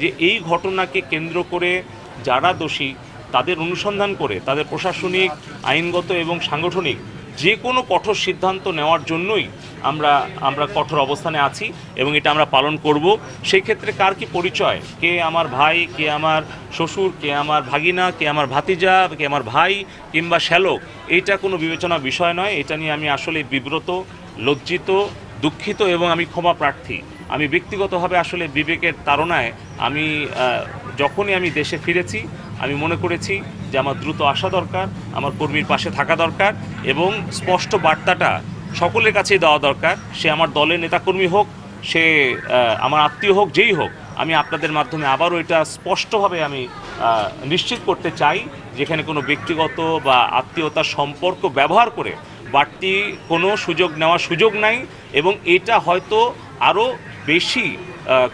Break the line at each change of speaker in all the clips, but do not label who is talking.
যে এই ঘটনাকে কেন্দ্র করে যারা দোষী, তাদের অনুসন্ধান করে, তাদের প্রশাসনিক, আইনগত এবং সাংগঠনিক যে কোনো কঠোর সিদ্ধান্ত নেওয়ার জন্যই আমরা আমরা কঠোর অবস্থানে আছি এবং এটা আমরা পালন করব। সেই ক্ষেত্রে কার কি পরিচয়? কে আমার ভাই, কে আমার শ্বশুর, কে আমার ভাগিনা, কে আমার ভাতিজা, কে আমার ভাই কিংবা শ্যালক? এইটা কোনো বিবেচনা বিষয় নয়। এটা নিয়ে আমি আসলে বিব্রত, লজ্জিত, দুঃখিত এবং আমি ক্ষমা প্রার্থী। আমি ব্যক্তিগতভাবে আসলে বিবেকের তাড়নায় আমি যখনই আমি দেশে ফিরেছি, আমি মনে করেছি যে আমার দ্রুত আসা দরকার, আমার কর্মীর পাশে থাকা দরকার এবং স্পষ্ট বার্তাটা সকলের কাছেই দেওয়া দরকার। সে আমার দলের নেতাকর্মী হোক, সে আমার আত্মীয় হোক, যেই হোক, আমি আপনাদের মাধ্যমে আবারও এটা স্পষ্টভাবে আমি নিশ্চিত করতে চাই যেখানে কোনো ব্যক্তিগত বা আত্মীয়তার সম্পর্ক ব্যবহার করে বাড়তি কোনো সুযোগ নেওয়ার সুযোগ নাই এবং এটা হয়তো আরও বেশি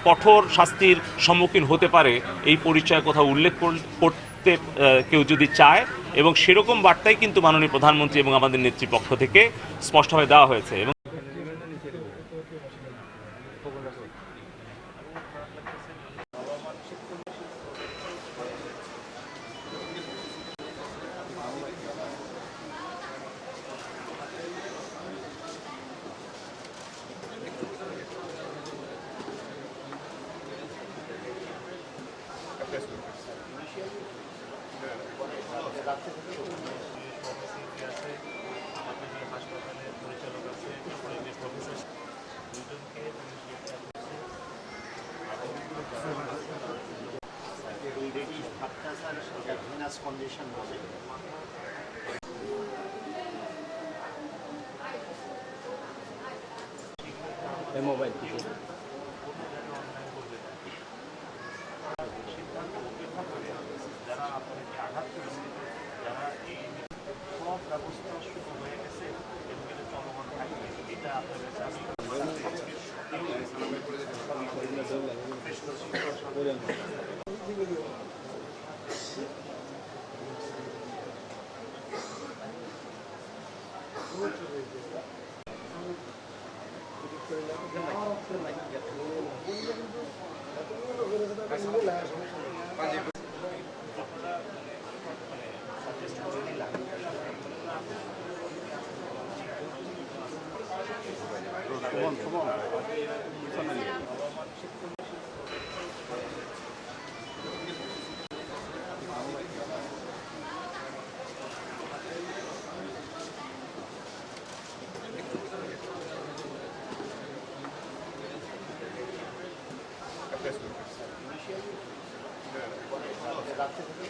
কঠোর শাস্তির সম্মুখীন হতে পারে এই পরিচয় কথা উল্লেখ কর- করতে কেউ যদি চায়। এবং সেরকম বার্তাই কিন্তু মাননীয় প্রধানমন্ত্রী এবং আমাদের নেত্রী পক্ষ থেকে স্পষ্টভাবে দেওয়া হয়েছে। এবং
ভাবটা স্যার সেটা ভিনাস কন্ডিশন বলে
মোবাইল।
এটা আপনার কাছে আমি রাত্রে থেকে